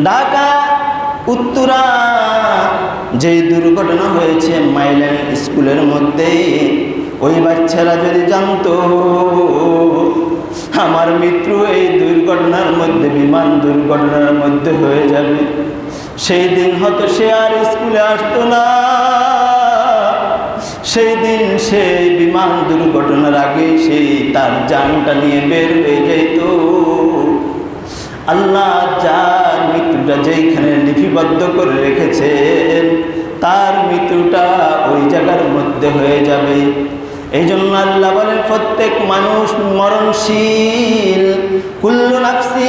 ঢাকা, উত্তরা। যেই দুর্ঘটনা হয়েছে মাইল্যান্ড স্কুলের মধ্যে, ওই বাচ্চারা যদি জানতো, আমার মৃত্যু এই দুর্ঘটনার মধ্যে, বিমান দুর্ঘটনার মধ্যে হয়ে যাবে। সেই দিন হয়তো সে আর স্কুলে আসতো না। সেই দিন সেই বিমান দুর্ঘটনার আগে সেই তার জানটা নিয়ে বের হয়ে যেত। আল্লাহ যার মৃত্যুটা যেইখানে লিপিবদ্ধ করে রেখেছেন তার মৃত্যুটা ওই জায়গার মধ্যে হয়ে যাবে। এই জন্য আল্লাহ বলেন, প্রত্যেক মানুষ মরণশীল। কুল্লু নাফসি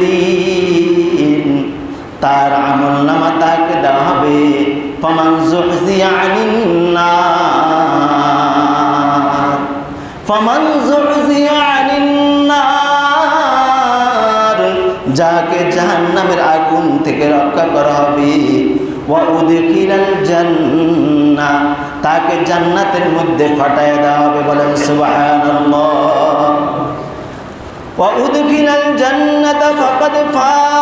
দিন তার আমল নামা তাকে দেওয়া হবে। ফমান জুহজিয়া আনিন নার ফমান জুহজিয়া আনিন নার যাকে জাহান্নামের আগুন থেকে রক্ষা করা হবে ওয়া উদখিলাল জান্নাহ তাকে জান্নাতের মধ্যে ফাটায় দেওয়া হবে বলেন সুবহানাল্লাহ وأدخل الجنة فقد فاز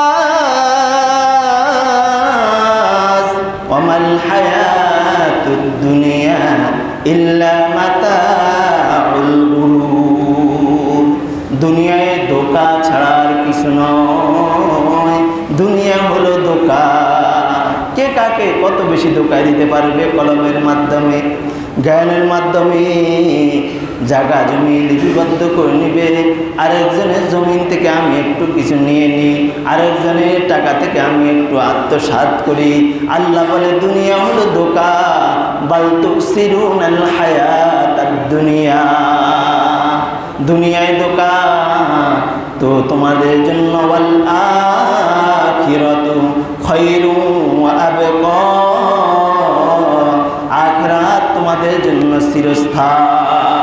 ওমাল হায়াতুদ দুনিয়া ইল্লা মাতাউল গুরুর দুনিয়ায় দোকা ছাড়ার আর কিছু নয়। দুনিয়া হলো দোকা কে কাকে কত বেশি দোকায় দিতে পারবে কলমের মাধ্যমে, জ্ঞানের মাধ্যমে? জায়গা জমি লিপিবদ্ধ করে নিবে। আরেকজনের জমিন থেকে আমি একটু কিছু নিয়ে নিই আরেকজনের টাকা থেকে আমি একটু আত্মসাত করি। আল্লাহ বলে, দুনিয়া হলো দোকা বালতু সিরুন হায়াত দুনিয়া। দুনিয়ায় দোকা তো তোমাদের জন্য আখিরাতু আখরাত তোমাদের জন্য চিরস্থায়ী